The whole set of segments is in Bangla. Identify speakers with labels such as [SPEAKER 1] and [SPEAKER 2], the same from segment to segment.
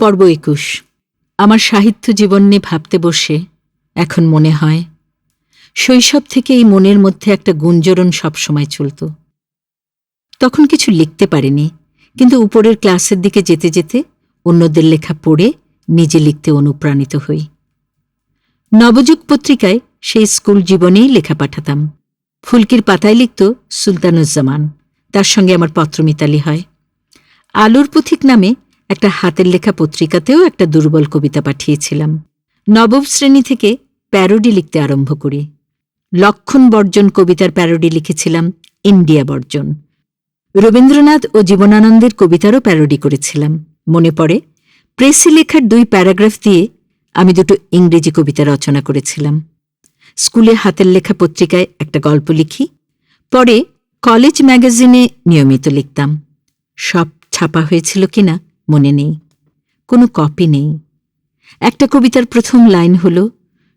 [SPEAKER 1] পর্ব একুশ। আমার সাহিত্য জীবন নিয়ে ভাবতে বসে এখন মনে হয়, শৈশব থেকে এই মনের মধ্যে একটা গুঞ্জরণ সবসময় চলত। তখন কিছু লিখতে পারিনি, কিন্তু উপরের ক্লাসের দিকে যেতে যেতে অন্যদের লেখা পড়ে নিজে লিখতে অনুপ্রাণিত হই। নবযুগ পত্রিকায় সেই স্কুল জীবনেই লেখা পাঠাতাম। ফুলকির পাতায় লিখত সুলতানুজ্জামান, তার সঙ্গে আমার পত্রমিতালি হয়। আলোর পথিক নামে একটা হাতের লেখা পত্রিকাতেও একটা দুর্বল কবিতা পাঠিয়েছিলাম। নবম শ্রেণি থেকে প্যারোডি লিখতে আরম্ভ করি। লক্ষণ বর্জন কবিতার প্যারোডি লিখেছিলাম, ইন্ডিয়া বর্জন। রবীন্দ্রনাথ ও জীবনানন্দের কবিতারও প্যারোডি করেছিলাম। মনে পড়ে, প্রেসি লেখার দুই প্যারাগ্রাফ দিয়ে আমি দুটো ইংরেজি কবিতা রচনা করেছিলাম। স্কুলে হাতের লেখা পত্রিকায় একটা গল্প লিখি, পরে কলেজ ম্যাগাজিনে নিয়মিত লিখতাম। সব ছাপা হয়েছিল কিনা মনে নেই, কোনো কপি নেই। একটা কবিতার প্রথম লাইন হল,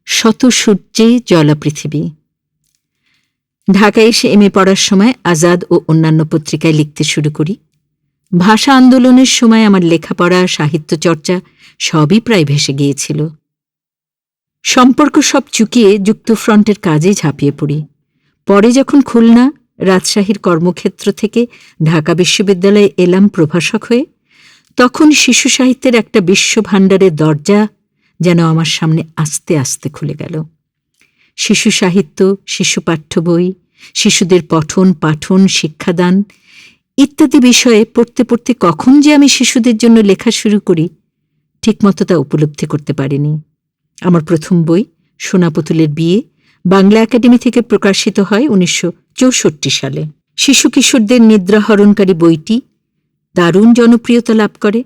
[SPEAKER 1] শত সূর্যে জলা পৃথিবী। ঢাকায় এসে এম পড়ার সময় আজাদ ও অন্যান্য পত্রিকায় লিখতে শুরু করি। ভাষা আন্দোলনের সময় আমার লেখাপড়া, সাহিত্য চর্চা সবই প্রায় ভেসে গিয়েছিল। সম্পর্ক সব চুকিয়ে যুক্তফ্রন্টের কাজে ঝাঁপিয়ে পড়ি। পরে যখন খুলনা, রাজশাহীর কর্মক্ষেত্র থেকে ঢাকা বিশ্ববিদ্যালয়ে এলাম প্রভাষক হয়ে তখন শিশু সাহিত্যের একটা বিশ্বভাণ্ডারের দরজা যেন আমার সামনে আস্তে আস্তে খুলে গেল। শিশু সাহিত্য, শিশু পাঠ্য বই, শিশুদের পঠন, পাঠন, শিক্ষাদান ইত্যাদি বিষয়ে পড়তে পড়তে কখন যে আমি শিশুদের জন্য লেখা শুরু করি, ঠিকমতো তা উপলব্ধি করতে পারিনি। আমার প্রথম বই, সোনাপুতুলের বিয়ে, বাংলা একাডেমি থেকে প্রকাশিত হয় উনিশশো চৌষট্টি সালে। শিশু কিশোরদের নিদ্রাহরণকারী বইটি দারুণ জনপ্রিয়তা লাভ করে।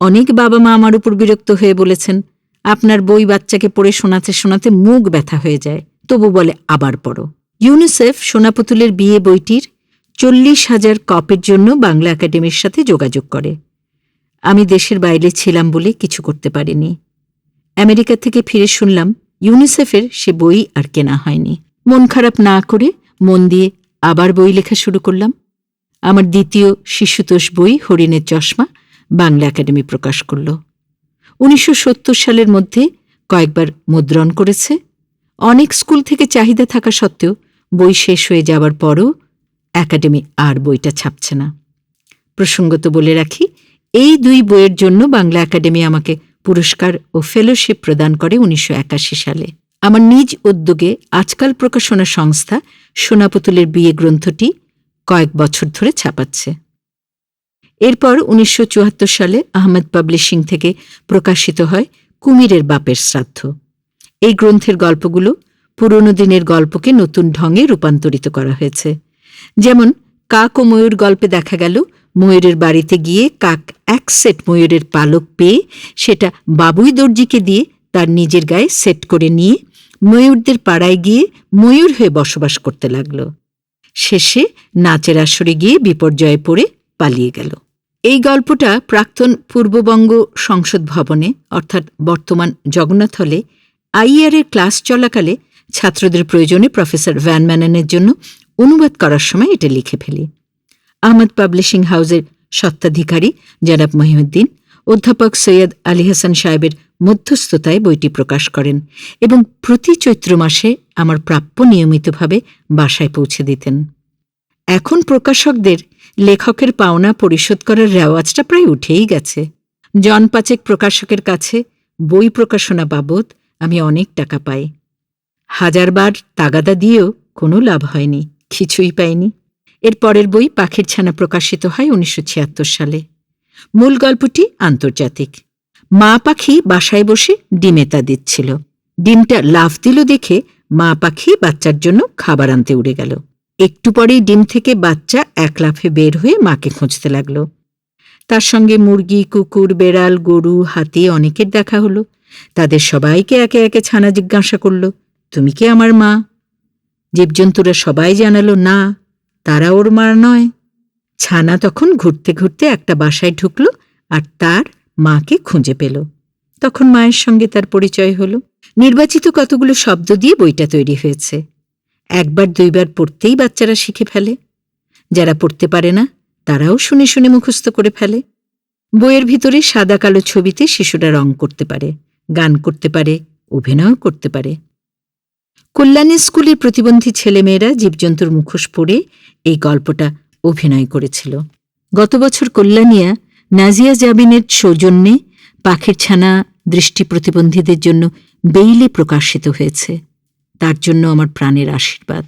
[SPEAKER 1] অনেক বাবা মা আমার উপর বিরক্ত হয়ে বলেছেন, আপনার বই বাচ্চাকে পড়ে শোনাতে শোনাতে মুখ ব্যথা হয়ে যায়। তবু বলে, আবার পড়ো। ইউনিসেফ সোনাপুতুলের বিয়ে বইটির চল্লিশ হাজার কপের জন্য বাংলা একাডেমির সাথে যোগাযোগ করে। আমি দেশের বাইরে ছিলাম বলে কিছু করতে পারিনি। আমেরিকা থেকে ফিরে শুনলাম, ইউনিসেফের সে বই আর কেনা হয়নি। মন খারাপ না করে মন দিয়ে আবার বই লেখা শুরু করলাম। আমার দ্বিতীয় শিশুতোষ বই, হরিণের চশমা, বাংলা একাডেমি প্রকাশ করল। উনিশশো সত্তর সালের মধ্যে কয়েকবার মুদ্রণ করেছে। অনেক স্কুল থেকে চাহিদা থাকা সত্ত্বেও বই শেষ হয়ে যাবার পরও একাডেমি আর বইটা ছাপছে না। প্রসঙ্গত বলে রাখি, এই দুই বইয়ের জন্য বাংলা একাডেমি আমাকে পুরস্কার ও ফেলোশিপ প্রদান করে উনিশশো একাশি সালে। আমার নিজ উদ্যোগে আজকাল প্রকাশনা সংস্থা সোনাপুতুলের বিয়ে গ্রন্থটি কয়েক বছর ধরে ছাপাচ্ছে। এরপর উনিশশো চুয়াত্তর সালে আহমেদ পাবলিশিং থেকে প্রকাশিত হয় কুমিরের বাপের শ্রাদ্ধ। এই গ্রন্থের গল্পগুলো পুরনো দিনের গল্পকে নতুন ঢঙে রূপান্তরিত করা হয়েছে। যেমন, কাক ও ময়ূর গল্পে দেখা গেল, ময়ূরের বাড়িতে গিয়ে কাক এক সেট ময়ূরের পালক পেয়ে সেটা বাবুই দর্জিকে দিয়ে তার নিজের গায়ে সেট করে নিয়ে ময়ূরদের পাড়ায় গিয়ে ময়ূর হয়ে বসবাস করতে লাগল। শেষে নাচের আসরে গিয়ে বিপর্যয়ে পড়ে পালিয়ে গেল। এই গল্পটা প্রাক্তন পূর্ববঙ্গ সংসদ ভবনে, অর্থাৎ বর্তমান জগন্নাথ হলে আইআরের ক্লাস চলাকালে ছাত্রদের প্রয়োজনে প্রফেসর ভ্যান ম্যাননের জন্য অনুবাদ করার সময় এটা লিখে ফেলি। আহমদ পাবলিশিং হাউসের সত্ত্বাধিকারী জনাব মহিউদ্দিন, অধ্যাপক সৈয়দ আলী হাসান সাহেবের মধ্যস্থতায় বইটি প্রকাশ করেন এবং প্রতি চৈত্র মাসে আমার প্রাপ্য নিয়মিতভাবে বাসায় পৌঁছে দিতেন। এখন প্রকাশকদের লেখকের পাওনা পরিশোধ করার রেওয়াজটা প্রায় উঠেই গেছে। জন পাচেক প্রকাশকের কাছে বই প্রকাশনা বাবদ আমি অনেক টাকা পাই। হাজারবার তাগাদা দিয়েও কোনো লাভ হয়নি, কিছুই পাইনি। এর পরের বই পাখির ছানা প্রকাশিত হয় উনিশশো ছিয়াত্তর সালে। মূল গল্পটি আন্তর্জাতিক। মা পাখি বাসায় বসে ডিমেতা দিচ্ছিল। ডিমটা লাফ দিল দেখে মা পাখি বাচ্চার জন্য খাবার আনতে উড়ে গেল। একটু পরেই ডিম থেকে বাচ্চা এক লাফে বের হয়ে মাকে খুঁজতে লাগল। তার সঙ্গে মুরগি, কুকুর, বেড়াল, গরু, হাতি অনেকের দেখা হলো। তাদের সবাইকে একে একে ছানা জিজ্ঞাসা করল, তুমি কি আমার মা? জীবজন্তুরা সবাই জানালো, না, তারা ওর মা নয়। ছানা তখন ঘুরতে ঘুরতে একটা বাসায় ঢুকল আর তার মাকে খুঁজে পেল। তখন মায়ের সঙ্গে তার পরিচয় হল। নির্বাচিত কতগুলো শব্দ দিয়ে বইটা তৈরি হয়েছে। একবার, দুইবার পড়তেই বাচ্চারা শিখে ফেলে। যারা পড়তে পারে না, তারাও শুনে শুনে মুখস্থ করে ফেলে। বইয়ের ভিতরে সাদা কালো ছবিতে শিশুরা রং করতে পারে, গান করতে পারে অভিনয় করতে পারে। কল্যাণী স্কুলের প্রতিবন্ধী ছেলেমেয়েরা জীবজন্তুর মুখোশ পরে এই গল্পটা অভিনয় করেছিল। গত বছর কল্যাণিয়া নাজিয়া জাবিনের সৌজন্যে পাখির ছানা দৃষ্টি প্রতিবন্ধীদের জন্য বেইলে প্রকাশিত হয়েছে। তার জন্য আমার প্রাণের আশীর্বাদ।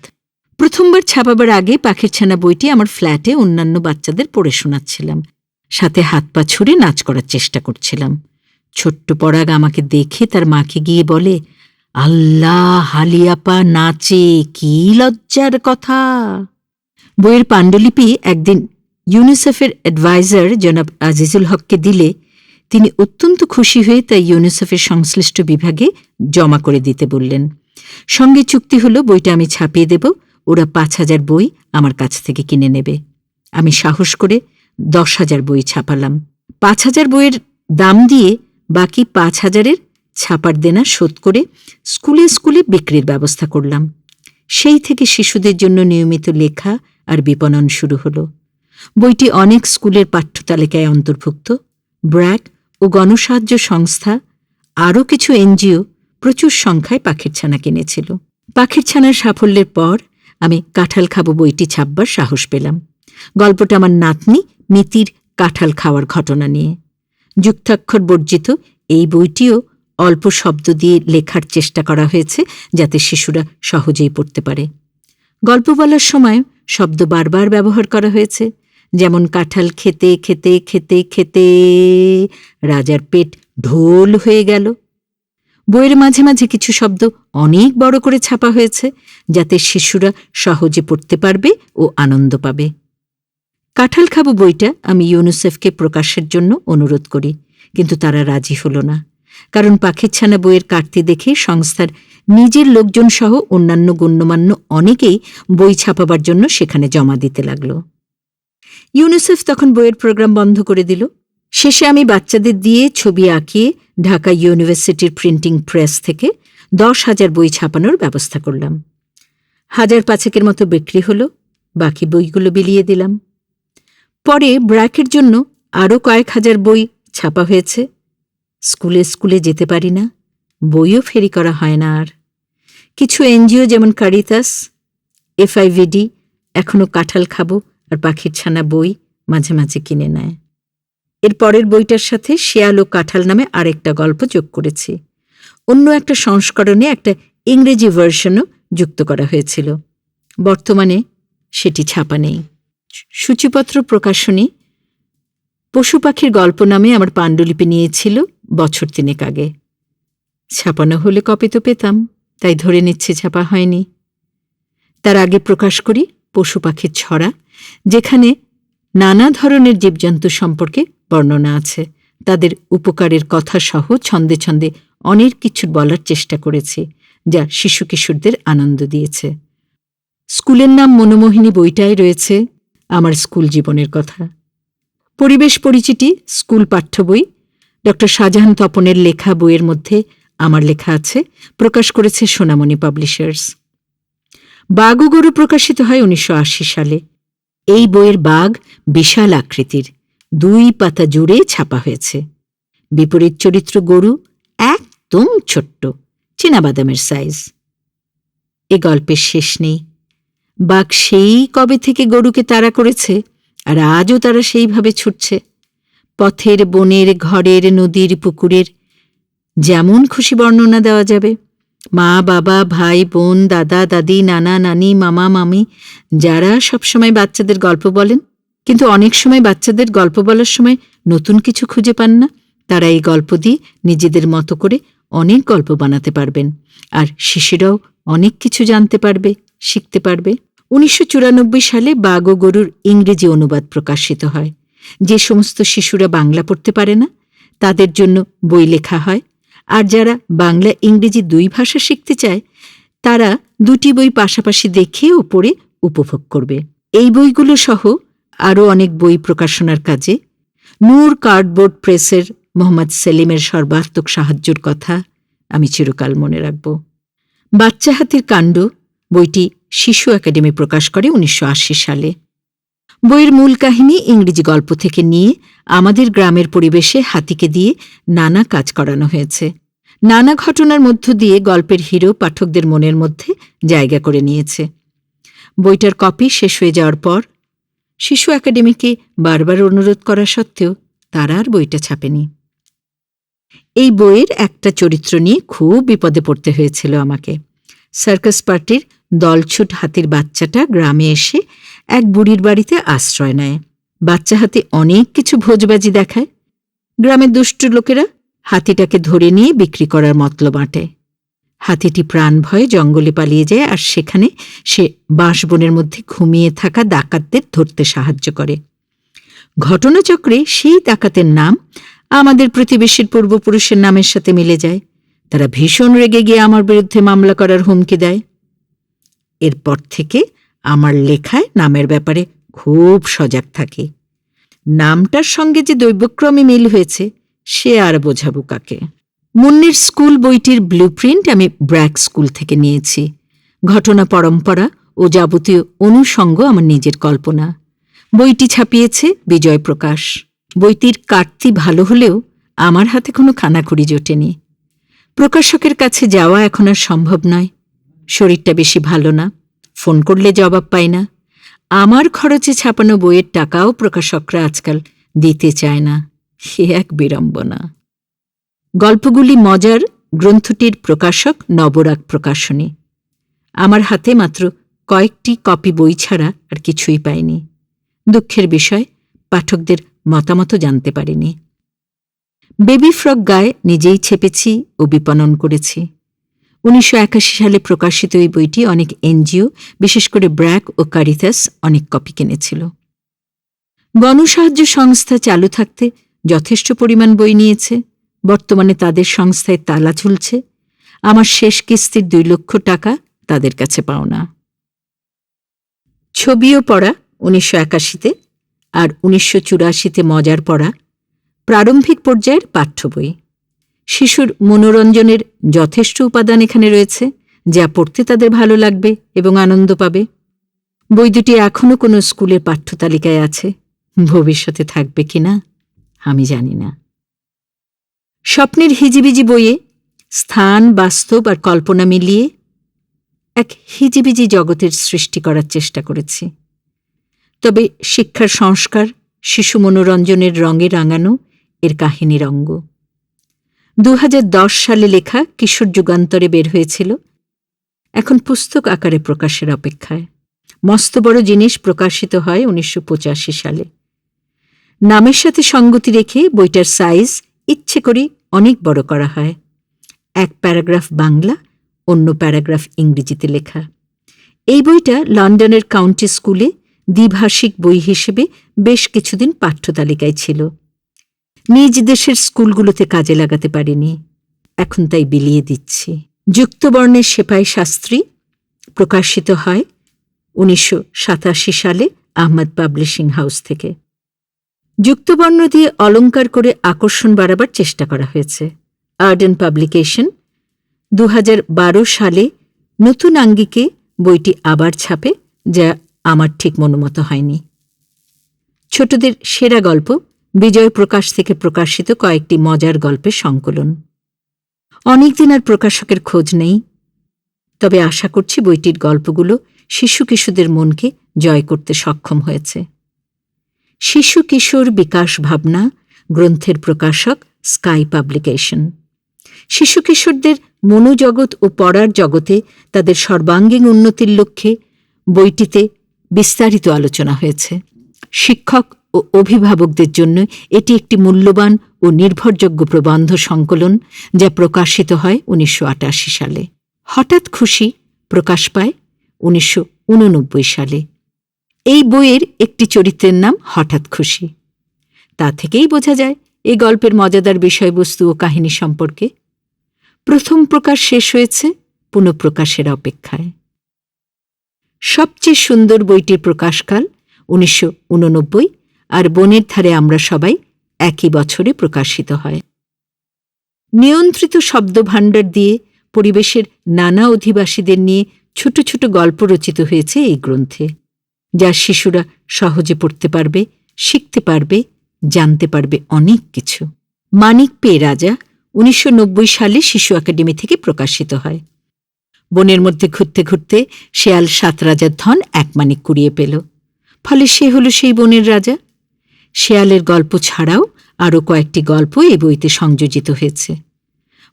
[SPEAKER 1] প্রথমবার ছাপাবার আগে পাখির ছানা বইটি আমার ফ্ল্যাটে অন্যান্য বাচ্চাদের পড়ে শোনাচ্ছিলাম। সাথে হাত পা ছুড়ে নাচ করার চেষ্টা করছিলাম। ছোট্ট পরাগ আমাকে দেখে তার মাকে গিয়ে বলে, আল্লাহ হালিয়াপা নাচে, কি লজ্জার কথা! বইয়ের পাণ্ডুলিপি একদিন ইউনিসেফের অ্যাডভাইজার জনাব আজিজুল হককে দিলে তিনি অত্যন্ত খুশি হয়ে তা ইউনিসেফের সংশ্লিষ্ট বিভাগে জমা করে দিতে বললেন। সঙ্গে চুক্তি হলো, বইটা আমি ছাপিয়ে দেব, ওরা পাঁচ হাজার বই আমার কাছ থেকে কিনে নেবে। আমি সাহস করে দশ হাজার বই ছাপালাম। পাঁচ হাজার বইয়ের দাম দিয়ে বাকি পাঁচ হাজারের ছাপার দেনা শোধ করে স্কুলে স্কুলে বিক্রির ব্যবস্থা করলাম। সেই থেকে শিশুদের জন্য নিয়মিত লেখা আর বিপণন শুরু হলো। বইটি অনেক স্কুলের পাঠ্যতালিকায় অন্তর্ভুক্ত। ব্র্যাক ও গণসাহায্য সংস্থা, আরও কিছু এনজিও প্রচুর সংখ্যায় পাখির ছানা কিনেছিল। পাখির ছানার সাফল্যের পর আমি কাঁঠাল খাব বইটি ছাপবার সাহস পেলাম। গল্পটা আমার নাতনি মিতির কাঁঠাল খাওয়ার ঘটনা নিয়ে। যুক্তাক্ষর বর্জিত এই বইটিও অল্প শব্দ দিয়ে লেখার চেষ্টা করা হয়েছে যাতে শিশুরা সহজেই পড়তে পারে। গল্প বলার সময় শব্দ বারবার ব্যবহার করা হয়েছে। যেমন কাঁঠাল খেতে খেতে খেতে খেতে রাজার পেট ঢোল হয়ে গেল। বইয়ের মাঝে মাঝে কিছু শব্দ অনেক বড় করে ছাপা হয়েছে, যাতে শিশুরা সহজে পড়তে পারবে ও আনন্দ পাবে। কাঁঠাল খাব বইটা আমি ইউনিসেফকে প্রকাশের জন্য অনুরোধ করি, কিন্তু তারা রাজি হল না। কারণ পাখির ছানা বইয়ের কাটতি দেখে সংস্থার নিজের লোকজন সহ অন্যান্য গণ্যমান্য অনেকেই বই ছাপাবার জন্য সেখানে জমা দিতে লাগল। ইউনিসেফ তখন বইয়ের প্রোগ্রাম বন্ধ করে দিল। শেষে আমি বাচ্চাদের দিয়ে ছবি আঁকিয়ে ঢাকা ইউনিভার্সিটির প্রিন্টিং প্রেস থেকে দশ হাজার বই ছাপানোর ব্যবস্থা করলাম। হাজার পাঁচেকের মতো বিক্রি হলো, বাকি বইগুলো বিলিয়ে দিলাম। পরে ব্র্যাকের জন্য আরও কয়েক হাজার বই ছাপা হয়েছে। স্কুলে স্কুলে যেতে পারি না, বইও ফেরি করা হয় না আর। কিছু এনজিও যেমন কারিতাস এফআইভিডি এখনও কাঁঠাল খাব আর পাখির ছানা বই মাঝে মাঝে কিনে নেয়। এর পরের বইটার সাথে শিয়াল ও কাঁঠাল নামে আরেকটা গল্প যোগ করেছি। অন্য একটা সংস্করণে একটা ইংরেজি ভার্সনও যুক্ত করা হয়েছিল। বর্তমানে সেটি ছাপা নেই। সূচিপত্র প্রকাশনী পশু পাখির গল্প নামে আমার পাণ্ডুলিপি নিয়েছিল বছর তিনেক আগে। ছাপানো হলে কপি তো পেতাম, তাই ধরে নিচ্ছে ছাপা হয়নি। তার আগে প্রকাশ করি পশু পাখির ছড়া যেখানে নানা ধরনের জীবজন্তু সম্পর্কে বর্ণনা আছে। তাদের উপকারের কথা সহ ছন্দে ছন্দে অনেক কিছু বলার চেষ্টা করেছি, যা শিশু কিশোরদের আনন্দ দিয়েছে। স্কুলের নাম মনোমোহিনী বইটাই রয়েছে আমার স্কুল জীবনের কথা। পরিবেশ পরিচিতি, স্কুল পাঠ্য বই, ড. শাহজাহান তপনের লেখা বইয়ের মধ্যে আমার লেখা আছে, প্রকাশ করেছে সোনামণি পাবলিশার্স। বাঘ ও গরু প্রকাশিত হয় উনিশশো আশি সালে। এই বইয়ের বাঘ বিশাল আকৃতির, দুই পাতা জুড়ে ছাপা হয়েছে। বিপরীত চরিত্র গরু একদম ছোট্ট, চীনাবাদামের সাইজ এ গল্পের শেষ নেই। বাঘ সেই কবে থেকে গরুকে তাড়া করেছে আর আজও তারা সেইভাবে ছুটছে। পথের বনের, ঘরের, নদীর, পুকুরের যেমন খুশি বর্ণনা দেওয়া যাবে। মা, বাবা, ভাই, বোন, দাদা, দাদি, নানা, নানি, মামা, মামি, যারা সবসময় বাচ্চাদের গল্প বলেন, কিন্তু অনেক সময় বাচ্চাদের গল্প বলার সময় নতুন কিছু খুঁজে পান না, তারা এই গল্প দিয়ে নিজেদের মতো করে অনেক গল্প বানাতে পারবেন। আর শিশুরাও অনেক কিছু জানতে পারবে, শিখতে পারবে। উনিশশো চুরানব্বই সালে বাঘ ও গরুর ইংরেজি অনুবাদ প্রকাশিত হয়। যে সমস্ত শিশুরা বাংলা পড়তে পারে না, তাদের জন্য বই লেখা হয়। আর যারা বাংলা, ইংরেজি দুই ভাষা শিখতে চায়, তারা দুটি বই পাশাপাশি দেখে ও পড়ে উপভোগ করবে। এই বইগুলো সহ আরও অনেক বই প্রকাশনার কাজে। নূর কার্ডবোর্ড প্রেসের মোহাম্মদ সেলিমের সর্বাত্মক সাহায্যর কথা আমি চিরকাল মনে রাখব। বাচ্চা হাতির কাণ্ড বইটি শিশু একাডেমি প্রকাশ করে উনিশশো আশি সালে। বইয়ের মূল কাহিনী ইংরেজি গল্প থেকে নিয়ে আমাদের গ্রামের পরিবেশে হাতিকে দিয়ে নানা কাজ করানো হয়েছে। নানা ঘটনার মধ্য দিয়ে গল্পের হিরো পাঠকদের মনের মধ্যে জায়গা করে নিয়েছে। বইটার কপি শেষ হয়ে যাওয়ার পর শিশু একাডেমিকে বারবার অনুরোধ করা সত্ত্বেও তারা আর বইটা ছাপেনি। এই বইয়ের একটা চরিত্র নিয়ে খুব বিপদে পড়তে হয়েছিল আমাকে। সার্কাস পার্টির দলছুট হাতির বাচ্চাটা গ্রামে এসে এক বুড়ির বাড়িতে আশ্রয় নেয়। বাচ্চা হাতি অনেক কিছু ভোজবাজি দেখায়। গ্রামের দুষ্টু লোকেরা হাতিটাকে ধরে নিয়ে বিক্রি করার মতলব আঁটে। হাতিটি প্রাণ ভয়ে জঙ্গলে পালিয়ে যায় আর সেখানে সে বাঁশবনের মধ্যে ঘুমিয়ে থাকা ডাকাতদের ধরতে সাহায্য করে। ঘটনাচক্রে সেই ডাকাতের নাম আমাদের প্রতিবেশীর পূর্বপুরুষের নামের সাথে মিলে যায়। তারা ভীষণ রেগে গিয়ে আমার বিরুদ্ধে মামলা করার হুমকি দেয়। এরপর থেকে আমার লেখায় নামের ব্যাপারে খুব সজাগ থাকে। নামটার সঙ্গে যে দৈবক্রমে মিল হয়েছে, সে আর বোঝাবো কাকে। মুন্নির স্কুল বইটির ব্লুপ্রিন্ট আমি ব্র্যাক স্কুল থেকে নিয়েছি। ঘটনা পরম্পরা ও যাবতীয় অনুষঙ্গ আমার নিজের কল্পনা। বইটি ছাপিয়েছে বিজয় প্রকাশ। বইটির কাটতি ভালো হলেও আমার হাতে কোনো খানাখুড়ি জোটেনি। প্রকাশকের কাছে যাওয়া এখন আর সম্ভব নয়। শরীরটা বেশি ভালো না। ফোন করলে জবাব পাই না। আমার খরচে ছাপানো বইয়ের টাকাও প্রকাশকরা আজকাল দিতে চায় না। সে এক বিড়ম্বনা। গল্পগুলি মজার গ্রন্থটির প্রকাশক নবরাগ প্রকাশনী। আমার হাতে মাত্র কয়েকটি কপি বই ছাড়া আর কিছুই পাইনি। দুঃখের বিষয়, পাঠকদের মতামত জানতে পারিনি। বেবি ফ্রক গায়ে নিজেই ছেপেছি ও বিপণন করেছি। উনিশশো একাশি সালে প্রকাশিত এই বইটি অনেক এনজিও, বিশেষ করে ব্র্যাক ও কারিথাস অনেক কপি কিনেছিল। গণসাহায্য সংস্থা চালু থাকতে যথেষ্ট পরিমাণ বই নিয়েছে। বর্তমানে তাদের সংস্থায় তালা ঝুলছে। আমার শেষ কিস্তির দুই লক্ষ টাকা তাদের কাছে পাওনা ছবিও পড়া উনিশশো একাশিতে আর উনিশশো চুরাশিতে মজার পড়া প্রারম্ভিক পর্যায়ের পাঠ্য বই। শিশুর মনোরঞ্জনের যথেষ্ট উপাদান এখানে রয়েছে, যা পড়তে তাদের ভালো লাগবে এবং আনন্দ পাবে। বই দুটি এখনও কোনো স্কুলের পাঠ্যতালিকায় আছে, ভবিষ্যতে থাকবে কিনা আমি জানি না। স্বপ্নের হিজিবিজি বইয়ে স্থান, বাস্তব আর কল্পনা মিলিয়ে এক হিজিবিজি জগতের সৃষ্টি করার চেষ্টা করেছি। তবে শিক্ষার সংস্কার, শিশু মনোরঞ্জনের রঙে রাঙানো এর কাহিনীর অঙ্গ দু হাজার দশ সালে লেখা কিশোর যুগান্তরে বের হয়েছিল। এখন পুস্তক আকারে প্রকাশের অপেক্ষায়। মস্ত বড় জিনিস প্রকাশিত হয় উনিশশো পঁচাশি সালে। নামের সাথে সঙ্গতি রেখে বইটার সাইজ ইচ্ছে করে অনেক বড় করা হয়। এক প্যারাগ্রাফ বাংলা, অন্য প্যারাগ্রাফ ইংরেজিতে লেখা। এই বইটা লন্ডনের কাউন্টি স্কুলে দ্বিভাষিক বই হিসেবে বেশ কিছুদিন পাঠ্যতালিকায় ছিল। নিজ দেশের স্কুলগুলোতে কাজে লাগাতে পারিনি। এখন তাই বিলিয়ে দিচ্ছি। যুক্তবর্ণের সেপাই শাস্ত্রী প্রকাশিত হয় উনিশশো সাতাশি সালে আহমদ পাবলিশিং হাউস থেকে। যুক্তবর্ণ দিয়ে অলঙ্কার করে আকর্ষণ বাড়াবার চেষ্টা করা হয়েছে। আর্ডেন পাবলিকেশন দু হাজার বারো সালে নতুন আঙ্গিকে বইটি আবার ছাপে, যা আমার ঠিক মনোমতো হয়নি। ছোটদের সেরা গল্প বিজয় প্রকাশ থেকে প্রকাশিত কয়েকটি মজার গল্পের সংকলন। অনেকদিন আর প্রকাশকের খোঁজ নেই। তবে আশা করছি বইটির গল্পগুলো শিশু কিশোরদের মনকে জয় করতে সক্ষম হয়েছে। শিশু কিশোর বিকাশ ভাবনা, গ্রন্থের প্রকাশক স্কাই পাবলিকেশন। শিশু কিশোরদের মনোজগৎ ও পড়ার জগতে তাদের সর্বাঙ্গীন উন্নতির লক্ষ্যে বইটিতে বিস্তারিত আলোচনা হয়েছে। শিক্ষক ও অভিভাবকদের জন্য এটি একটি মূল্যবান ও নির্ভরযোগ্য প্রবন্ধ সংকলন যা প্রকাশিত হয় উনিশশো আটাশি সালে। হঠাৎ খুশি প্রকাশ পায় উনিশশো উননব্বই সালে। এই বইয়ের একটি চরিত্রের নাম হঠাৎ খুশি। তা থেকেই বোঝা যায় এই গল্পের মজাদার বিষয়বস্তু ও কাহিনী সম্পর্কে। প্রথম প্রকাশ শেষ হয়েছে পুনঃপ্রকাশের অপেক্ষায়। সবচেয়ে সুন্দর বইটির প্রকাশকাল উনিশশো উননব্বই আর বনের ধারে আমরা সবাই একই বছরে প্রকাশিত হয়। নিয়ন্ত্রিত শব্দভাণ্ডার দিয়ে পরিবেশের নানা অধিবাসীদের নিয়ে ছোট ছোট গল্প রচিত হয়েছে এই গ্রন্থে, যা শিশুরা সহজে পড়তে পারবে, শিখতে পারবে, জানতে পারবে অনেক কিছু। মানিক পে রাজা উনিশশো নব্বই সালে শিশু একাডেমি থেকে প্রকাশিত হয়। বনের মধ্যে ঘুরতে ঘুরতে শেয়াল সাত রাজার ধন এক মানিক কুড়িয়ে পেল। ফলে সে হল সেই বনের রাজা। শেয়ালের গল্প ছাড়াও আরও কয়েকটি গল্প এই বইতে সংযোজিত হয়েছে।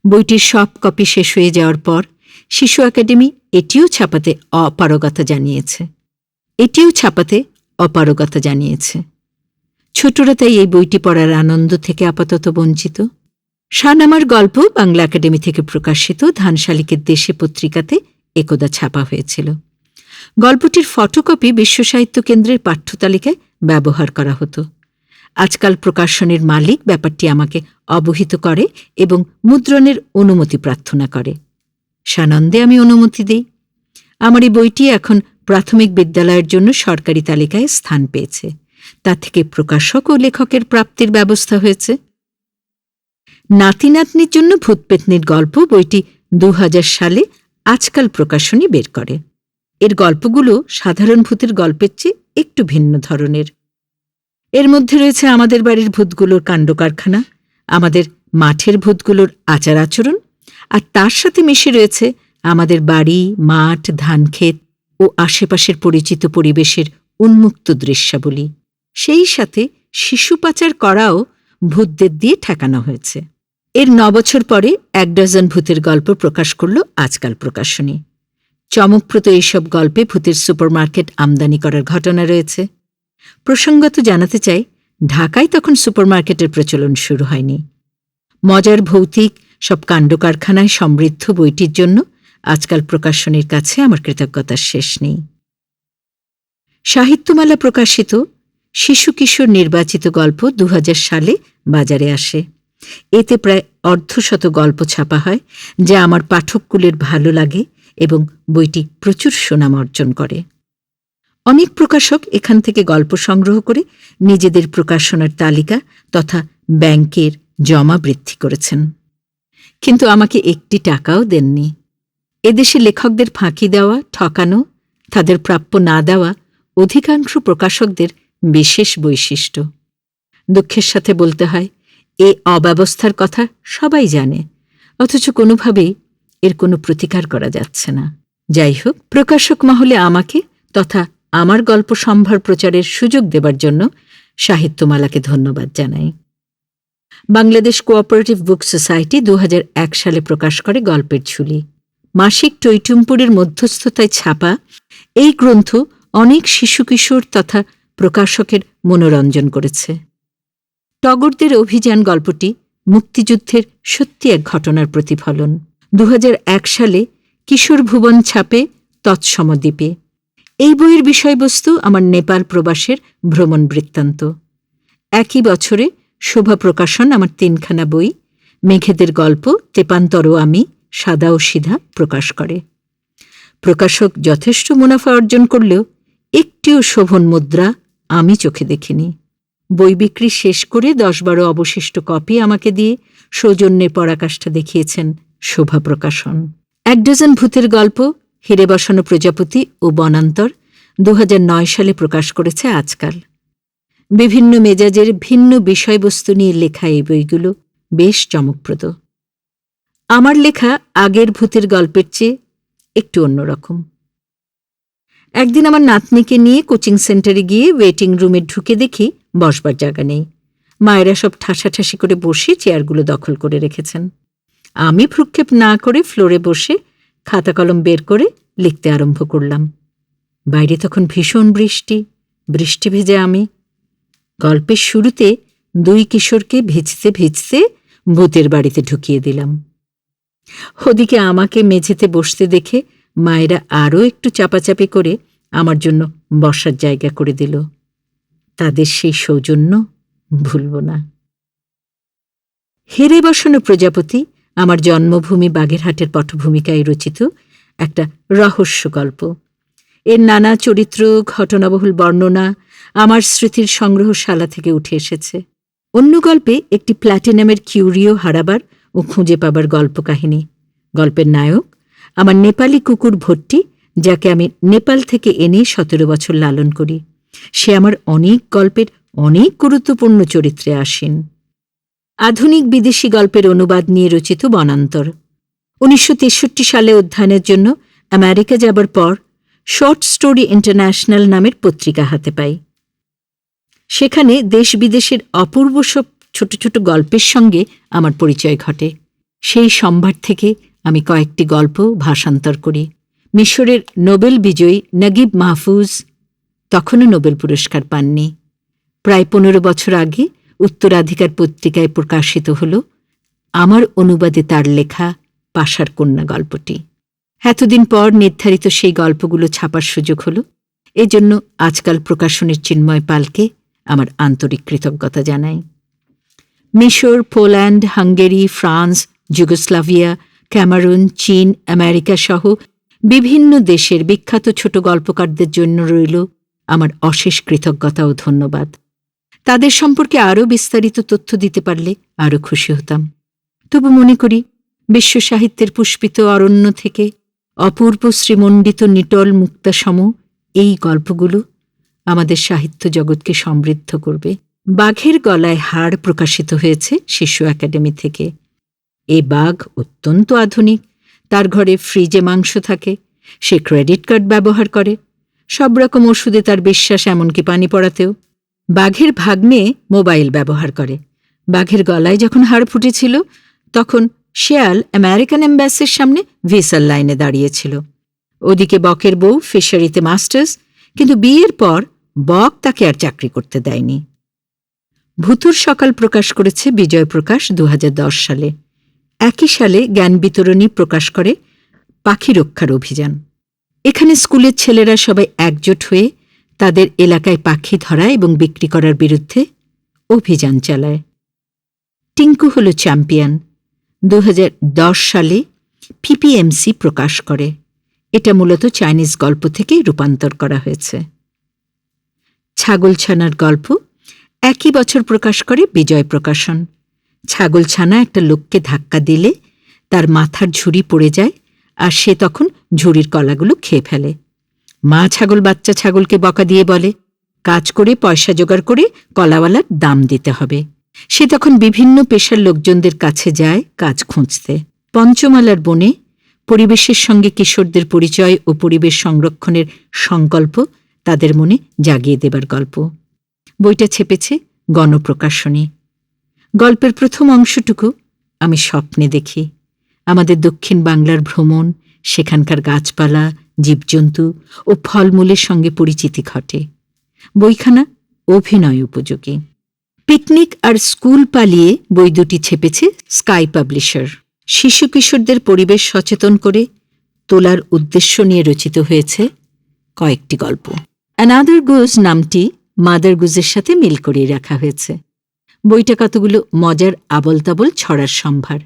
[SPEAKER 1] বইটির সব কপি শেষ হয়ে যাওয়ার পর শিশু একাডেমি এটিও ছাপাতে অপারগতা জানিয়েছে। এটিও ছাপাতে অপারগতা জানিয়েছে। ছোটরা তাই এই বইটি পড়ার আনন্দ থেকে আপাতত বঞ্চিত। শানামার গল্প বাংলা একাডেমি থেকে প্রকাশিত ধানশালিকের দেশে পত্রিকাতে একদা ছাপা হয়েছিল। গল্পটির ফটোকপি বিশ্ব সাহিত্য কেন্দ্রের পাঠ্যতালিকায় ব্যবহার করা হতো। আজকাল প্রকাশনের মালিক ব্যাপারটি আমাকে অবহিত করে এবং মুদ্রণের অনুমতি প্রার্থনা করে। সানন্দে আমি অনুমতি দিই। আমার এই বইটি এখন প্রাথমিক বিদ্যালয়ের জন্য সরকারি তালিকায় স্থান পেয়েছে। তা থেকে প্রকাশক ও লেখকের প্রাপ্তির ব্যবস্থা হয়েছে। নাতি নাতনির জন্য ভূতপেতনির গল্প বইটি দু হাজার সালে আজকাল প্রকাশনী বের করে। এর গল্পগুলো সাধারণ ভূতের গল্পের চেয়ে একটু ভিন্ন ধরনের। এর মধ্যে রয়েছে আমাদের বাড়ির ভূতগুলোর কাণ্ডকারখানা, আমাদের মাঠের ভূতগুলোর আচার আচরণ, আর তার সাথে মিশে রয়েছে আমাদের বাড়ি, মাঠ ধানক্ষেত ও আশেপাশের পরিচিত পরিবেশের উন্মুক্ত দৃশ্যাবলী। সেই সাথে শিশু পাচার করাও ভূতদের দিয়ে ঠেকানো হয়েছে। এর নবছর পরে এক ডজন ভূতের গল্প প্রকাশ করল আজকাল প্রকাশনী। চমকপ্রদ এইসব গল্পে ভূতের সুপারমার্কেট আমদানি করার ঘটনা রয়েছে। প্রসঙ্গত জানাতে চাই, ঢাকায় তখন সুপারমার্কেটের প্রচলন শুরু হয়নি। মজার ভৌতিক, সব কাণ্ডকারখানায় সমৃদ্ধ বইটির জন্য আজকাল প্রকাশনীর কাছে আমার কৃতজ্ঞতার শেষ নেই। সাহিত্যমালা প্রকাশিত শিশু কিশোর নির্বাচিত গল্প দু হাজার সালে বাজারে আসে। এতে প্রায় অর্ধশত গল্প ছাপা হয়, যা আমার পাঠককুলের ভালো লাগে এবং বইটি প্রচুর সুনাম অর্জন করে। অনেক প্রকাশক এখান থেকে গল্প সংগ্রহ করে নিজেদের প্রকাশনার তালিকা তথা ব্যাংকের জমা বৃদ্ধি করেছেন। কিন্তু আমাকে একটি টাকাও দেননি। এদেশে লেখকদের ফাঁকি দেওয়া, ঠকানো, তাদের প্রাপ্য না দেওয়া অধিকাংশ প্রকাশকদের বিশেষ বৈশিষ্ট্য। দুঃখের সাথে বলতে হয়, এ অব্যবস্থার কথা সবাই জানে, অথচ কোনোভাবেই এর কোনো প্রতিকার করা যাচ্ছে না। যাই হোক, প্রকাশক মহলে আমাকে তথা আমার গল্প সম্ভার প্রচারের সুযোগ দেবার জন্য সাহিত্যমালাকে ধন্যবাদ জানাই। বাংলাদেশ কোঅপারেটিভ বুক সোসাইটি দু হাজার এক সালে প্রকাশ করে গল্পের ঝুলি। মাসিক টৈটুমপুরের মধ্যস্থতায় ছাপা এই গ্রন্থ অনেক শিশু কিশোর তথা প্রকাশকের মনোরঞ্জন করেছে। টগরদের অভিযান গল্পটি মুক্তিযুদ্ধের সত্যি এক ঘটনার প্রতিফলন। দু হাজার এক সালে কিশোর ভুবন ছাপে তৎসমদ্বীপে। এই বইয়ের বিষয়বস্তু আমার নেপাল প্রবাসের ভ্রমণ বৃত্তান্ত। একই বছরে শোভা প্রকাশন আমার তিনখানা বই, মেঘেদের গল্প, তেপান্তর আমি, সাদা ও সিধা, প্রকাশ করে। প্রকাশক যথেষ্ট মুনাফা অর্জন করলেও একটিও শোভন মুদ্রা আমি চোখে দেখিনি। বই বিক্রি শেষ করে দশ বারো অবশিষ্ট কপি আমাকে দিয়ে সৌজন্যের পরাকাষ্ঠা দেখিয়েছেন শোভা প্রকাশন। এক ডজন ভূতের গল্প হিরে বসানো প্রজাপতি ও বনান্তর দু হাজার নয় সালে প্রকাশ করেছে আজকাল। বিভিন্ন মেজাজের ভিন্ন বিষয়বস্তু নিয়ে লেখা এই বইগুলো বেশ চমকপ্রদ। আমার লেখা আগের ভূতের গল্পের চেয়ে একটু অন্যরকম। একদিন আমার নাতনিকে নিয়ে কোচিং সেন্টারে গিয়ে ওয়েটিং রুমে ঢুকে দেখি বসবার জায়গা নেই। মায়েরা সব ঠাসাঠাসি করে বসে চেয়ারগুলো দখল করে রেখেছেন। আমি ভ্রুক্ষেপ না করে ফ্লোরে বসে খাতা কলম বের করে লিখতে আরম্ভ করলাম। বাইরে তখন ভীষণ বৃষ্টি বৃষ্টি ভেজে আমি। গল্পের শুরুতে দুই কিশোরকে ভিজতে ভিজতে ভূতের বাড়িতে ঢুকিয়ে দিলাম। ওদিকে আমাকে মেঝেতে বসতে দেখে মায়েরা আরও একটু চাপাচাপি করে আমার জন্য বসার জায়গা করে দিল। তাদের সেই সৌজন্য ভুলব না। হেরে বসানো প্রজাপতি আমার জন্মভূমি বাগেরহাটের পটভূমিকায় রচিত একটা রহস্য গল্প। এর নানা চরিত্র, ঘটনাবহুল বর্ণনা আমার স্মৃতির সংগ্রহশালা থেকে উঠে এসেছে। অন্য গল্পে একটি প্ল্যাটিনামের কিউরিও হারাবার ও খুঁজে পাবার গল্প কাহিনী। গল্পের নায়ক আমার নেপালি কুকুর ভর্তি যাকে আমি নেপাল থেকে এনে সতেরো বছর লালন করি। সে আমার অনেক গল্পের অনেক গুরুত্বপূর্ণ চরিত্রে আসেন। আধুনিক বিদেশি গল্পের অনুবাদ নিয়ে রচিত বনান্তর। উনিশশো তেষট্টি সালে অধ্যয়নের জন্য আমেরিকা যাবার পর শর্ট স্টোরি ইন্টারন্যাশনাল নামের পত্রিকা হাতে পাই। সেখানে দেশ বিদেশের অপূর্ব সব ছোট ছোট গল্পের সঙ্গে আমার পরিচয় ঘটে। সেই সম্ভার থেকে আমি কয়েকটি গল্প ভাষান্তর করি। মিশরের নোবেল বিজয়ী নগিব মাহফুজ তখনও নোবেল পুরস্কার পাননি। প্রায় পনেরো বছর আগে উত্তরাধিকার পত্রিকায় প্রকাশিত হল আমার অনুবাদে তার লেখা পাশার কন্যা গল্পটি। এতদিন পর নির্ধারিত সেই গল্পগুলো ছাপার সুযোগ হল। এজন্য আজকাল প্রকাশনের চিন্ময় পালকে আমার আন্তরিক কৃতজ্ঞতা জানাই। মিশর, Poland, Hungary, France, Yugoslavia, Cameroon, চীন, আমেরিকা সহ বিভিন্ন দেশের বিখ্যাত ছোট গল্পকারদের জন্য রইল আমার অশেষ কৃতজ্ঞতা ও ধন্যবাদ। তাদের সম্পর্কে আরও বিস্তারিত তথ্য দিতে পারলে আরও খুশি হতাম। তবু মনে করি, বিশ্ব সাহিত্যের পুষ্পিত অরণ্য থেকে অপূর্ব শ্রীমণ্ডিত নিটল মুক্তাসম এই গল্পগুলো আমাদের সাহিত্য জগৎকে সমৃদ্ধ করবে। বাঘের গলায় হাড় প্রকাশিত হয়েছে শিশু একাডেমি থেকে। এ বাঘ অত্যন্ত আধুনিক, তার ঘরে ফ্রিজে মাংস থাকে, সে ক্রেডিট কার্ড ব্যবহার করে, সব রকম ওষুধে তার বিশ্বাস, এমনকি পানি পড়াতেও। বাঘের ভাগ্নে মোবাইল ব্যবহার করে। বাঘের গলায় যখন হাড় ফুটেছিল, তখন শেয়াল আমেরিকান এম্বাসির সামনে ভিসার লাইনে দাঁড়িয়েছিল। ওদিকে বকের বউ ফিশারিতে মাস্টার্স, কিন্তু বিয়ের পর বক তাকে আর চাকরি করতে দেয়নি। ভুতুর সকাল প্রকাশ করেছে বিজয় প্রকাশ দু হাজার দশ সালে। একই সালে জ্ঞান বিতরণী প্রকাশ করে পাখি রক্ষার অভিযান। এখানে স্কুলের ছেলেরা সবাই একজোট হয়ে তাদের এলাকায় পাখি ধরা এবং বিক্রি করার বিরুদ্ধে অভিযান চালায়। টিঙ্কু হল চ্যাম্পিয়ন। দু হাজার দশ সালে পিপিএমসি প্রকাশ করে। এটা মূলত চাইনিজ গল্প থেকে রূপান্তর করা হয়েছে। ছাগলছানার গল্প একই বছর প্রকাশ করে বিজয় প্রকাশন। ছাগলছানা একটা লোককে ধাক্কা দিলে তার মাথার ঝুড়ি পড়ে যায় আর সে তখন ঝুড়ির কলাগুলো খেয়ে ফেলে। মা ছাগল, বাচ্চা ছাগলকে বকা দিয়ে বলে, কাজ করে, পয়সা জোগাড় করে কলাওয়ালার দাম দিতে হবে। সে তখন বিভিন্ন পেশার লোকজনদের কাছে যায় কাজ খুঁজতে। পঞ্চমালার বনে পরিবেশের সঙ্গে কিশোরদের পরিচয় ও পরিবেশ সংরক্ষণের সংকল্প তাদের মনে জাগিয়ে দেবার গল্প। বইটা ছেপেছে গণপ্রকাশনী। গল্পের প্রথম অংশটুকু আমি স্বপ্নে দেখি। আমাদের দক্ষিণ বাংলার ভ্রমণ, সেখানকার গাছপালা জীবজন্তু ও ফলমূলের সঙ্গে পরিচিতি ঘটে। বইখানা অভিনয় উপযোগী। পিকনিক আর স্কুল পালিয়ে বই দুটি ছেপেছে স্কাই পাবলিশার। শিশু কিশোরদের পরিবেশ সচেতন করে তোলার উদ্দেশ্য নিয়ে রচিত হয়েছে কয়েকটি গল্প। অ্যানাদার গুজ নামটি মাদার গুজের সাথে মিল করিয়ে রাখা হয়েছে। বইটা কতগুলো মজার আবল তাবল ছড়ার সম্ভার।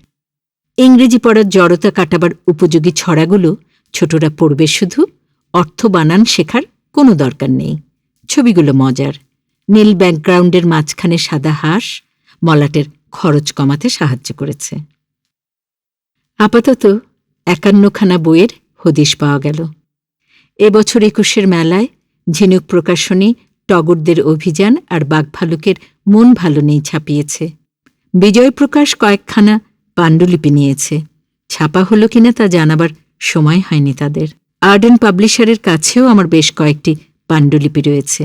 [SPEAKER 1] ইংরেজি পড়ার জড়তা কাটাবার উপযোগী ছড়াগুলো ছোটরা পড়বে শুধু, অর্থ বানান শেখার কোনো দরকার নেই। ছবিগুলো মজার। নীল ব্যাকগ্রাউন্ডের মাঝখানে সাদা হাঁস, মলাটের খরচ কমাতে সাহায্য করেছে। আপাতত একান্নখানা বইয়ের হদিশ পাওয়া গেল। এবছর একুশের মেলায় ঝিনুক প্রকাশনী, টগরদের অভিযান আর বাঘভালুকের মন ভালো নেই ছাপিয়েছে। বিজয় প্রকাশ কয়েকখানা পাণ্ডুলিপি নিয়েছে। ছাপা হলো কিনা তা জানাবার সময় হয়নি তাদের। আর্ডেন পাবলিশারের কাছেও আমার বেশ কয়েকটি পাণ্ডুলিপি রয়েছে।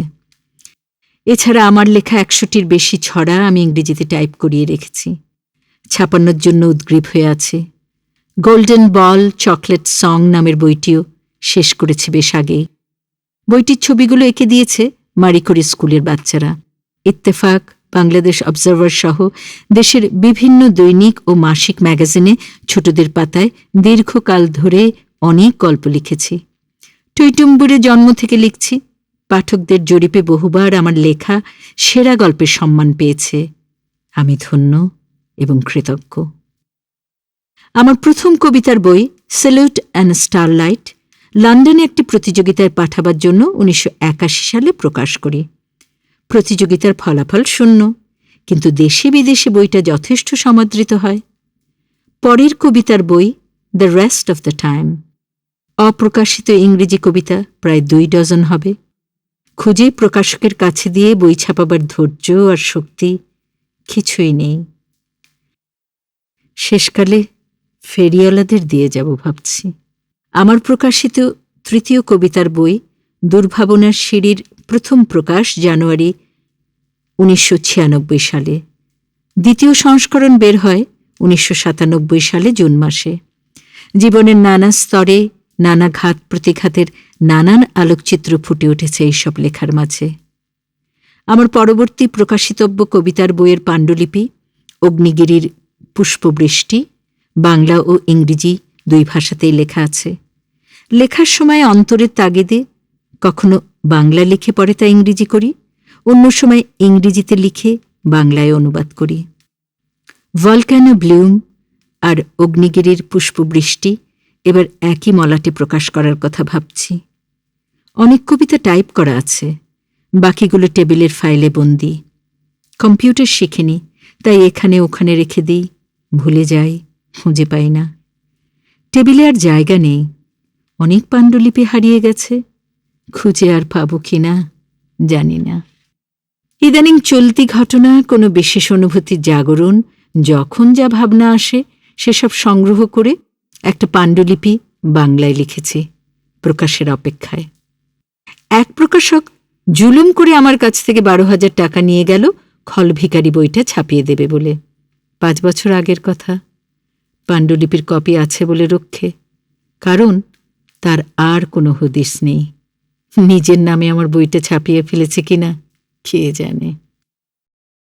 [SPEAKER 1] এছাড়া আমার লেখা একশোটির বেশি ছড়া আমি ইংরেজিতে টাইপ করিয়ে রেখেছি। ছাপানোর জন্য উদ্গ্রীব হয়ে আছে। গোল্ডেন বল, চকলেট সং নামের বইটিও শেষ করেছে বেশ আগেই। বইটির ছবিগুলো এঁকে দিয়েছে মারিকরি স্কুলের বাচ্চারা। ইত্তেফাক বাংলাদেশ অবজারভার সহ দেশের বিভিন্ন দৈনিক ও মাসিক ম্যাগাজিনে ছোটদের পাতায় দীর্ঘকাল ধরে অনেক গল্প লিখেছি। টুইটুম্বুরে জন্ম থেকে লিখছি, পাঠকদের জরিপে বহুবার আমার লেখা সেরা গল্পের সম্মান পেয়েছে। আমি ধন্য এবং কৃতজ্ঞ। আমার প্রথম কবিতার বই সেলুট অ্যান্ড স্টারলাইট লন্ডনে একটি প্রতিযোগিতায় পাঠাবার জন্য উনিশশো একাশি সালে প্রকাশ করি। প্রতিযোগিতার ফলাফল শূন্য, কিন্তু দেশে বিদেশে বইটা যথেষ্ট সমাদৃত হয়। পরের কবিতার বই the rest of the time অপ্রকাশিত ইংরেজি কবিতা প্রায় দুই ডজন হবে। খুঁজে প্রকাশকের কাছে দিয়ে বই ছাপাবার ধৈর্য আর শক্তি কিছুই নেই। শেষকালে ফেরিওয়ালাদের দিয়ে যাব ভাবছি। আমার প্রকাশিত তৃতীয় কবিতার বই দুর্ভাবনার সিঁড়ির প্রথম প্রকাশ জানুয়ারি উনিশশো ছিয়ানব্বই সালে। দ্বিতীয় সংস্করণ বের হয় উনিশশো সাতানব্বই সালে জুন মাসে। জীবনের নানা স্তরে নানা ঘাত প্রতিঘাতের নানান আলোকচিত্র ফুটে উঠেছে এইসব লেখার মাঝে। আমার পরবর্তী প্রকাশিতব্য কবিতার বইয়ের পাণ্ডুলিপি, অগ্নিগিরির পুষ্পবৃষ্টি, বাংলা ও ইংরেজি দুই ভাষাতেই লেখা আছে। লেখার সময় অন্তরের তাগিদে কখনো বাংলা লিখে পরে তা ইংরেজি করি, অন্য সময় ইংরেজিতে লিখে বাংলায় অনুবাদ করি। ভলক্যানো ব্লুম আর অগ্নিগিরির পুষ্পবৃষ্টি এবার একই মলাটে প্রকাশ করার কথা ভাবছি। অনেক কবিতা টাইপ করা আছে, বাকিগুলো টেবিলের ফাইলে বন্দি। কম্পিউটার শিখিনি, তাই এখানে ওখানে রেখে দিই, ভুলে যাই, খুঁজে পাই না। টেবিলে আর জায়গা নেই, অনেক পাণ্ডুলিপি হারিয়ে গেছে খুঁজে আর পাবো কিনা জানি না। ইদানিং চলতি ঘটনা কোনো বিশেষ অনুভূতির জাগরণ যখন যা ভাবনা আসে, সেসব সংগ্রহ করে একটা পাণ্ডুলিপি বাংলায় লিখেছি প্রকাশের অপেক্ষায়। এক প্রকাশক জুলুম করে আমার কাছ থেকে বারো হাজার টাকা নিয়ে গেল খলভিকারি বইটা ছাপিয়ে দেবে বলে। পাঁচ বছর আগের কথা। পাণ্ডুলিপির কপি আছে বলে রক্ষে। কারণ তার আর কোনো হদিস নেই। নিজের নামে আমার বইটা ছাপিয়ে ফেলেছে কিনা কে জানে।